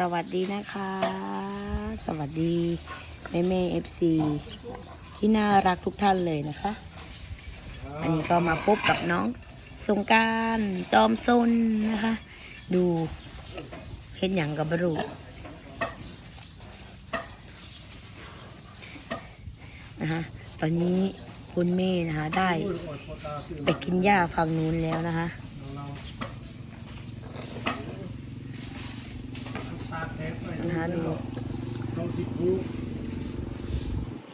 สวัสดีนะคะ สวัสดีแม่แม่เอฟซีที่น่ารักทุกท่านเลยนะคะ อันนี้ก็มาพบกับน้องสงการจอมซนนะคะ ดูเห็นอย่างกับบรูนะคะตอนนี้คุณแม่นะคะได้ไปกินหญ้าฝั่งนู้นแล้วนะคะ นะคะดู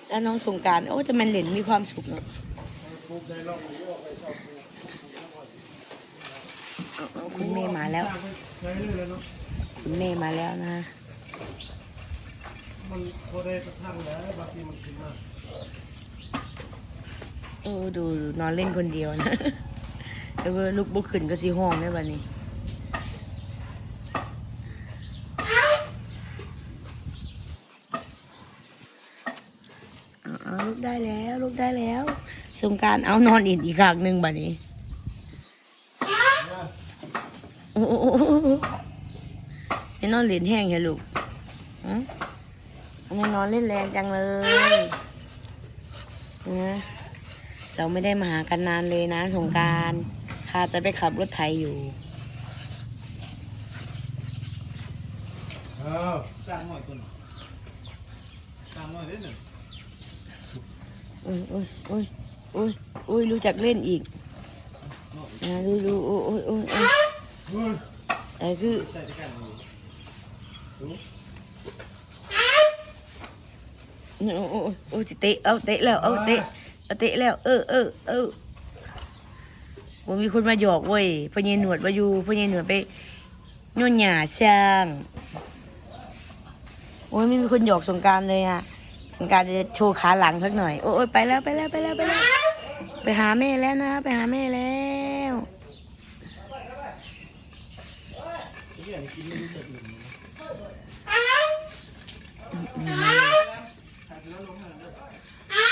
แล้วน้องสงการโอ้จะมันเหรนมีความสุขเนอะคุณเมย์มาแล้วคุณเมย์มาแล้วนะมันพอได้กระทั่งแล้วบางทีมันขึ้นมาโอ้ดูนอนเล่นคนเดียวนะแล้วลุกบุกขึ้นก็สีห้องได้บัดนี้ เอาเอาลุก ได้แล้วลุกได้แล้วสงการเอานอนอีกอีกขากหนึ่งบัดนี้โอ้โหไอ้นอนเหรียญแห้งเหรอลูกฮะทำไมนอนเล่นแรงจังเลยนะเราไม่ได้มาหากันนานเลยนะสงการข้าจะไปขับรถไถอยู่อ้าวสร้างหน่อยตัวหนึ่งสร้างหน่อยได้หนึ่ง โอ้ยโอ้ยโอ้ยอุ้ยอุ้ยรู้จักเล่นอีกนะดูดูโอ้โอ้ยโอ้ยโอ้ยแต่คือโอ้ยโอ้ยโอ้ยสิเตะเอาเตะแล้วเอาเตะเอาเตะแล้ว เออเออเออผมมีคนมาหยอกเว้ยพญาหนวดมาอยู่พญาหนวดไปโน่นหยาช่างโอ้ยไม่มีคนหยอกสงการเลยอะ สงกรารจะโชว์ขาหลังสักหน่อย โอ้ยไปแล้วไปแล้วไปแล้วไปแล้ว ไปหาแม่แล้วนะ ไปหาแม่แล้วที่อย่างกินไม่รู้จะดื่ม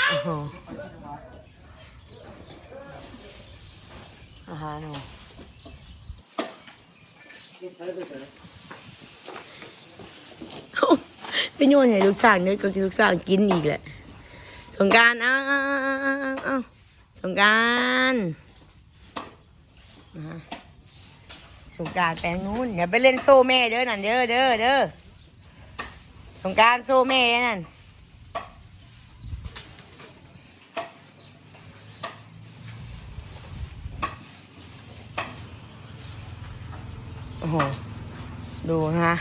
โอ้โหอาหารหนู ไปโยนให้ลูกสาวเนี่ยก็ลูกสาวกินอีกแหละ สงการเอาเอาเอาเอาเอาเอาสงการนะสงการแปลงนู้นอย่าไปเล่นโซ่แม่เด้อนั่นเด้อเด้อเด้อสงการโซ่แม่นั่นโอ้โห ดูนะคะ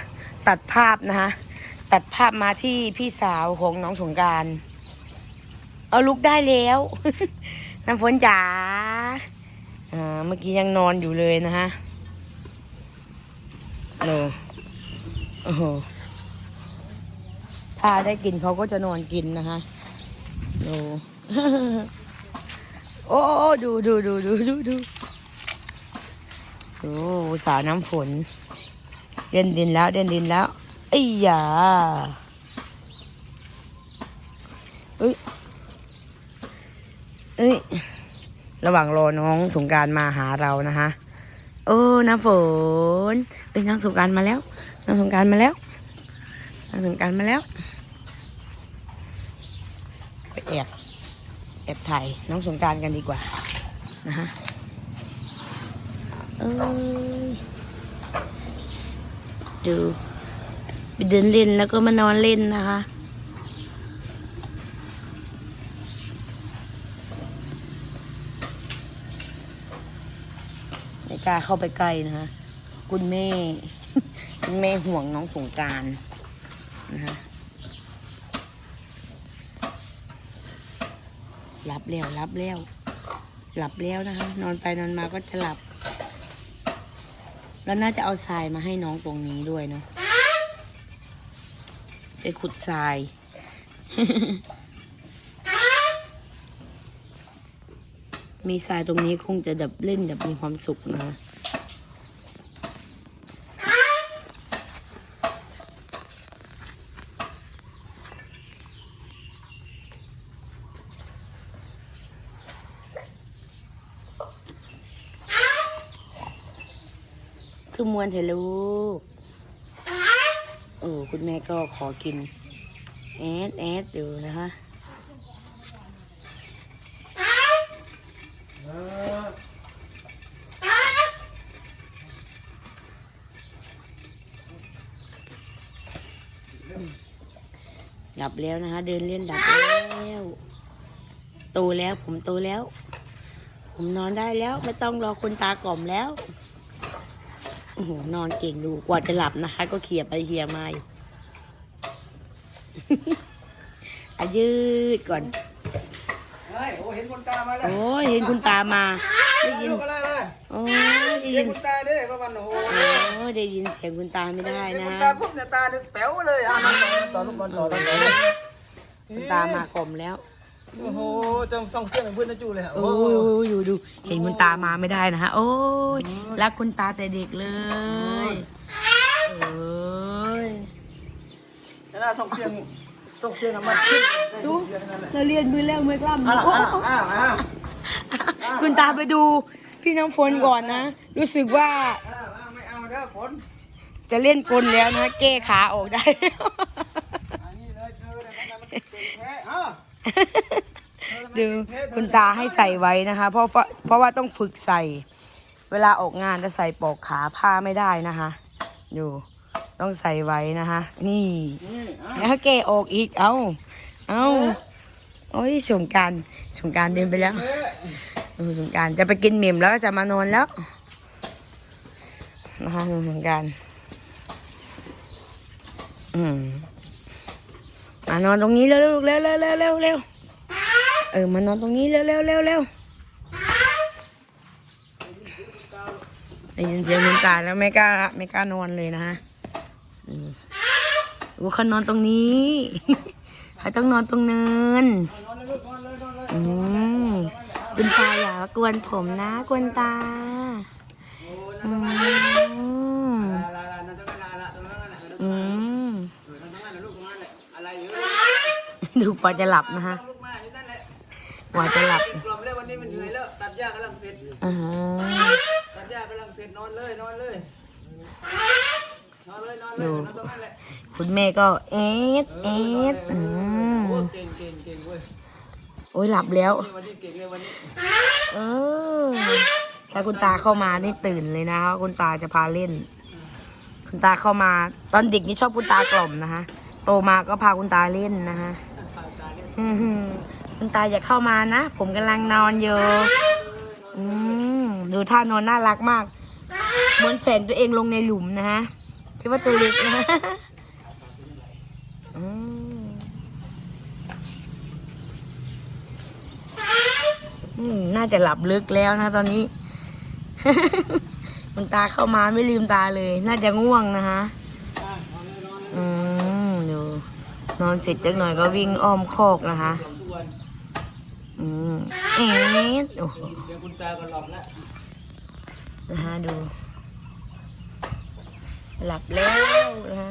ตัดภาพนะคะ ตัดภาพมาที่พี่สาวของน้องสงการเอาลุกได้แล้ว น้ำฝนจ๋าอ่าเมื่อกี้ยังนอนอยู่เลยนะคะโนโอ้โหถ้าได้กินเขาก็จะนอนกินนะคะโนโอ้โอ้ดูดูดูดูดูดูโอ้สาวน้ำฝนเด่นดินแล้วเด่นดินแล้ว ไอ้ยาเอ้ยเอ้ย ระหว่างรอน้องสงการมาหาเรานะคะโอ้น้ำฝนเอ้ยน้องสงการมาแล้วน้องสงการมาแล้วน้องสงการมาแล้วไปแอบแอบถ่ายน้องสงการกันดีกว่านะคะเอ้ยดู เดินเล่นแล้วก็มานอนเล่นนะคะ ไม่กล้าเข้าไปใกล้นะคะ คุณแม่ คุณแม่ห่วงน้องสงการนะคะหลับแล้วหลับแล้วหลับแล้วนะคะ นอนไปนอนมาก็จะหลับ แล้วน่าจะเอาทรายมาให้น้องตรงนี้ด้วยเนาะ ไปขุดทราย มีทรายตรงนี้คงจะแบบเล่นแบบมีความสุขนะคือมวนเถอะลูกโอ้ คุณแม่ก็ขอกินแอดแอดดูนะคะหลับแล้วนะคะ เดินเล่นหลับแล้วโตแล้วผมโตแล้ว ผมนอนได้แล้วไม่ต้องรอคนตากล่อมแล้วโอ้โหนอนเก่งดูกว่าจะหลับนะคะ ก็เขี่ยไปเขี่ยมาอยู่ อายืดก่อน เฮ้ยโอ้เห็นคนตามาแล้วโอ้ยเห็นคุณตามา ได้ยิน ลูกอะไรเลยโอ้ยได้เห็ยินนคนตาเด้ก็มันโอ้โหโอ้ยได้ยินเสียงคุณตาไม่ได้เห็นนะคนตาปุ๊บเนี่ยตาดึกแป๋วเลยอะนอนต่อลูกบอลต่อต่อต่อเลยคุณตามากล่อมแล้วโอ้โหจังส่องเสี้ยงเพื่อนนะจูเลยอะโอ้ยอยู่ดู เห็นคุณตามาไม่ได้นะฮะ โอ้ย รักคุณตาแต่เด็กเลยโอ้ยจะน่าส่องเสียง ส่องเสียงน้ำมันขึ้นดูเสียงนั่นแหละเราเรียนมือแล้วมือกล้ามอ้าวโอ้อ้าวอ้าวอ้าวคุณตาไปดูพี่น้ำฝนก่อนนะ รู้สึกว่าอ้าวอ้าวไม่เอาเด้อฝนจะเล่นกลแล้วนะเก้ขาออกได้อันนี้เลยเธอเนี่ยมันมันเป็นแท้อ้าวดูคุณตาให้ใส่ไว้นะคะ เพราะว่าเพราะว่าต้องฝึกใส่ เวลาออกงานจะใส่ปลอกขาผ้าไม่ได้นะคะ ดู ต้องใส่ไว้นะคะ นี่นี่อ้าวแล้วเกออกอีกเอาเอาโอ้ยสงกรารสงกรารเดินไปแล้วเอ๊ะเออสงกรารจะไปกินหมิ่มแล้วก็จะมานอนแล้วนะคะสงกรารอืมมานอนตรงนี้เร็วๆเร็วเร็วเร็วเร็วเร็วเออมานอนตรงนี้เร็วเร็วเร็วเร็วได้ยินเสียงคุณตาแล้วไม่กล้าไม่กล้านอนเลยนะฮะอืม โอ้เขานอนตรงนี้เขาต้องนอนตรงเนินนอนเลยลูกนอนเลยนอนเลยอืมคุณตาอย่ากวนผมนะกวนตาโอ้อืนั่นมลาลาลานั่นจะไม่ลาละตรงนั้นแหละตรงอืนั้นแหละมเออตรงนั้นแหละลูกตรงนั้นแหละอะไรอยู่ดูกว่าจะหลับนะฮะลูกมาอยู่นั่นแหละกว่าจะหลับกล่อมแล้ววันนี้มันเหนื่อยแล้ว ตัดหญ้ากำลังเสร็จอือตัดหญ้ากำลังเสร็จนอนเลยนอนเลย นอนเลยนอนเลยนอนตรงนั้นแหละคุณแม่ก็เอ็ดเอ็ดอืมโอ้ยหลับแล้วเออถ้าคุณตาเข้ามานี่ตื่นเลยนะคุณตาจะพาเล่น คุณตาเข้ามา ตอนเด็กนี่ชอบคุณตากล่อมนะคะโตมาก็พาคุณตาเล่นนะคะคุณตาอย่าเข้ามานะ ผมกำลังนอนอยู่อืมดูท่านอนน่ารักมาก เหมือนแฝงตัวเองลงในหลุมนะฮะ คิดว่าตัวเล็กนะฮะอืมน่าจะหลับลึกแล้วนะตอนนี้คุณตาเข้ามาไม่ลืมตาเลย น่าจะง่วงนะคะอืมดูนอนเสร็จจักหน่อยก็วิ่งอ้อมคอกนะคะ อืมเอ็ดโอ้โหเสียงคุณตาก็หลับแล้วนะฮะดู หลับแล้วนะฮะ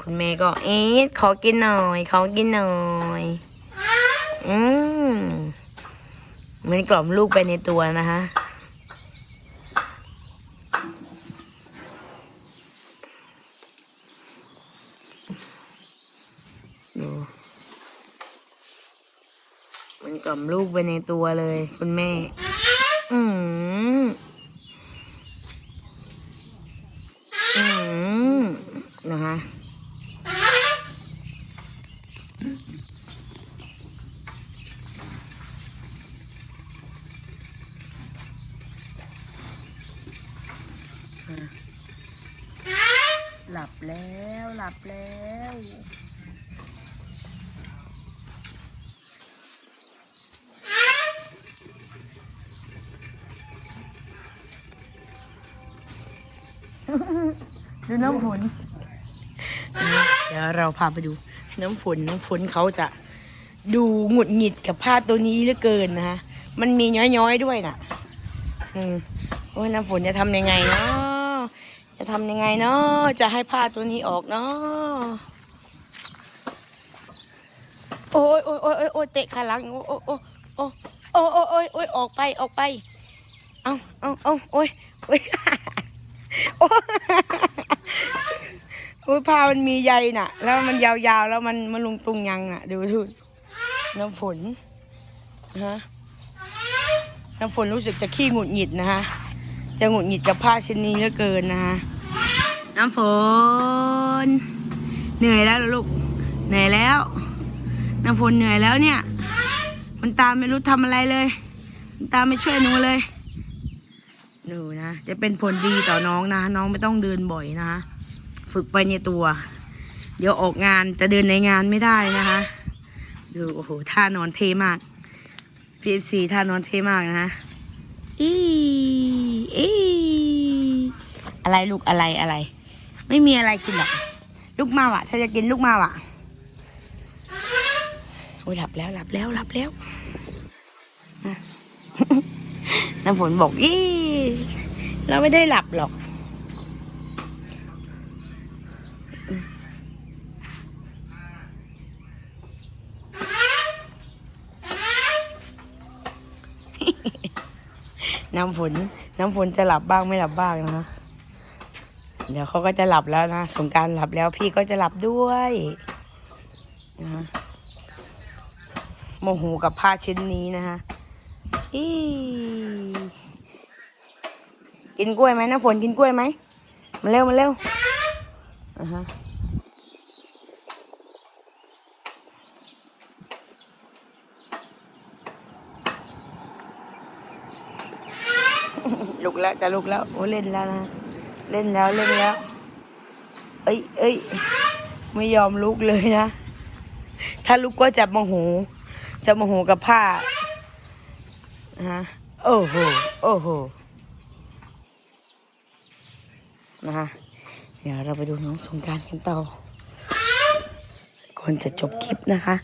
คุณแม่ก็เอ็ดขอกินหน่อย ขอกินหน่อย อืมมือนกล่อมลูกไปในตัวนะคะดูมันกล่อมลูกไปในตัวเลย คุณแม่ อืมอืม นะคะ หลับแล้วหลับแล้วดูน้ำฝน เดี๋ยวเราพาไปดู น้ำฝนน้ำฝนเขาจะดูหงุดหงิดกับผ้าตัวนี้เหลือเกินนะคะมันมีย้อยๆด้วยน่ะ อืมโอ้ยน้ำฝนจะทำยังไงเนาะจะทำยังไงเนาะจะให้ผ้าตัวนี้ออกเนาะโอ้ยโอ้ยโอ้ยโอ้ยเตะขาหลังโอ้โอ้โอ้โอ้โอ้โอ้ยโอ้ยออกไปออกไป เอาเอาเอาโอ้ยโอ้ยโอ้โอ้ยผ้ามันมีใยน่ะ แล้วมันยาวๆ แล้วมันมันลุงตุงยังอะดูดูน้ำฝนนะฮะน้ำฝนรู้สึกจะขี้หงุดหงิดนะฮะจะหงุดหงิดกับผ้าชิ้นนี้เหลือเกินนะฮะน้ำฝน เหนื่อยแล้วลูกเหนื่อยแล้ว น้ำฝนเหนื่อยแล้วเนี่ย มันตามไม่รู้ทำอะไรเลยมันตามไม่ช่วยหนูเลยหนูนะจะเป็นผลดีต่อน้องนะ น้องไม่ต้องเดินบ่อยนะ ฝึกไปในตัว เดี๋ยวออกงานจะเดินในงานไม่ได้นะคะ ดูโอ้โหท่านอนเทมาก PFC ท่านอนเทมากนะอีอีอะไรลูกอะไรอะไร ไม่มีอะไรกินหรอกลูกมาวะถ้าจะกินลูกมาวะโอ้ยหลับแล้วหลับแล้วหลับแล้วน้ำฝนบอกอีเราไม่ได้หลับหรอก น้ำฝน น้ำฝนจะหลับบ้างไม่หลับบ้างนะ เดี๋ยวเขาก็จะหลับแล้วนะสงการหลับแล้วพี่ก็จะหลับด้วยนะโมโหกับผ้าชิ้นนี้นะคะอีกินกล้วยไหมน้ำฝนกินกล้วยไหมมาเร็วมาเร็วอ่าฮะ ลุก แล้วจะลุกแล้วโอ้เล่นแล้วนะเล่นแล้วเล่นแล้ว เอ้ยเอ้ยไม่ยอมลุกเลยนะ ถ้าลุกก็จะโมโห จะโมโหกับผ้านะฮะโอ้โหโอ้โหนะฮะเดี๋ยวเราไปดูน้องสงการกันต่อก่อนจะจบคลิปนะคะ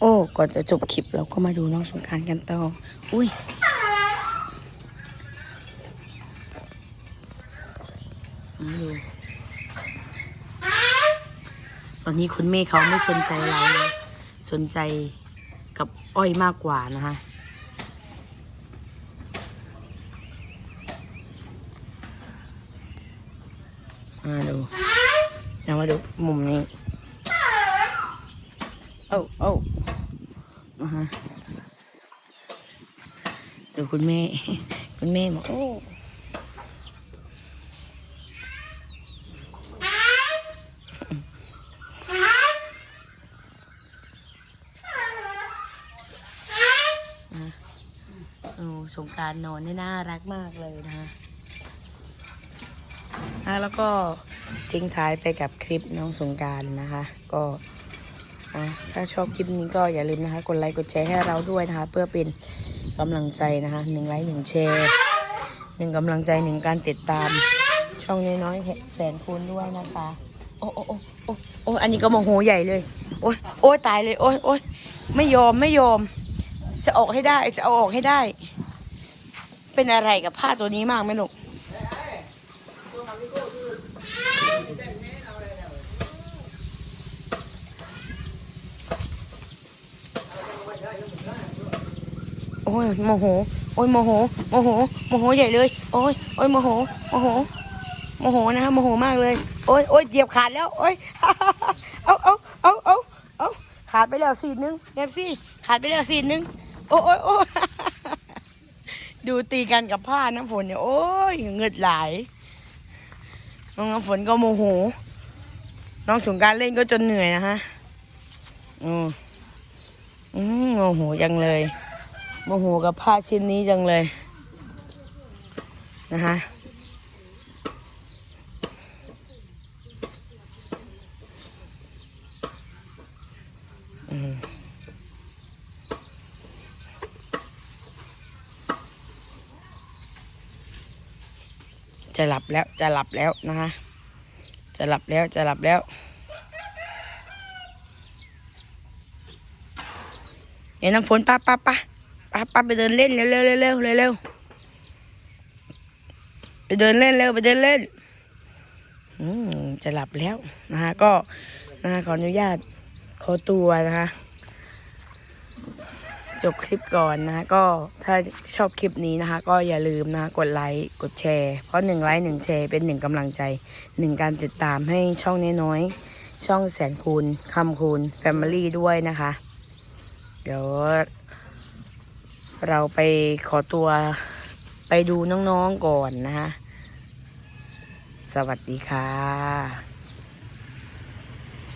โอ้ก่อนจะจบคลิปเราก็มาดูน้องสงการกันต่ออุ้ย มาดูตอนนี้คุณเมฆเขาไม่สนใจเรานะสนใจกับอ้อยมากกว่านะคะมาดูเดี๋ยวมาดูมุมนี้เอ้าเอ้านะฮะดูคุณแม่ คุณแม่บอกโอ้ โอ้สงการนอนนี่น่ารักมากเลยนะคะอะแล้วก็ทิ้งท้ายไปกับคลิปน้องสงการนะคะ ก็ถ้าชอบคลิปนี้ก็อย่าลืมนะคะ กดไลค์กดแชร์ให้เราด้วยนะคะ เพื่อเป็นกำลังใจนะคะหนึ่งไลค์หนึ่งแชร์หนึ่งกำลังใจหนึ่งการติดตาม ช่องน้อยๆแสนคูณด้วยนะคะ โอ้โอ้โอ้โอ้อันนี้ก็โมโหใหญ่เลย โอ้ยโอ้ตายเลย โอ้ยโอ้ยไม่ยอมไม่ยอม จะออกให้ได้ จะเอาออกให้ได้ เป็นอะไรกับผ้าตัวนี้มากไหมลูกโอ้ยโมโห โอ้ยโมโห โมโห โมโหใหญ่เลย โอ้ย โอ้ยโมโห โมโห โมโหนะคะโมโหมากเลย โอ้ยโอ้ยเหยียบขาดแล้ว โอ้ย เอาเอาเอาเอาเอาขาดไปแล้วสีนึงเนบซี่ ขาดไปแล้วสีนึง โอ้ยโอ้ยดูตีกันกับผ้าน้ำฝนเนี่ยโอ้ยเงืดไหลน้องน้ำฝนก็โมโห น้องสงการเล่นก็จนเหนื่อยนะฮะอืมอืมโมโหจังเลยโมโหกับผ้าชิ้นนี้จังเลย นะฮะอืม จะหลับแล้วจะหลับแล้วนะคะจะหลับแล้วจะหลับแล้วเดี๋ยวน้ำฝนป้าป้าป้าป้าป้าไปเดินเล่นเร็วเร็วเร็วเร็วเร็วเร็วไปเดินเล่นเร็วไปเดินเล่นอืมจะหลับแล้วนะคะก็นะคะขออนุญาตขอตัวนะคะ จบคลิปก่อนนะก็ถ้าชอบคลิปนี้นะคะ ก็อย่าลืมนะคะกดไลค์กดแชร์ เพราะหนึ่งไลค์หนึ่งแชร์เป็นหนึ่งกำลังใจหนึ่งการติดตามให้ช่องน้อยๆช่องแสนคูณคำคูณแฟมิลี่ด้วยนะคะ เดี๋ยวเราไปขอตัวไปดูน้องๆก่อนนะคะ สวัสดีค่ะ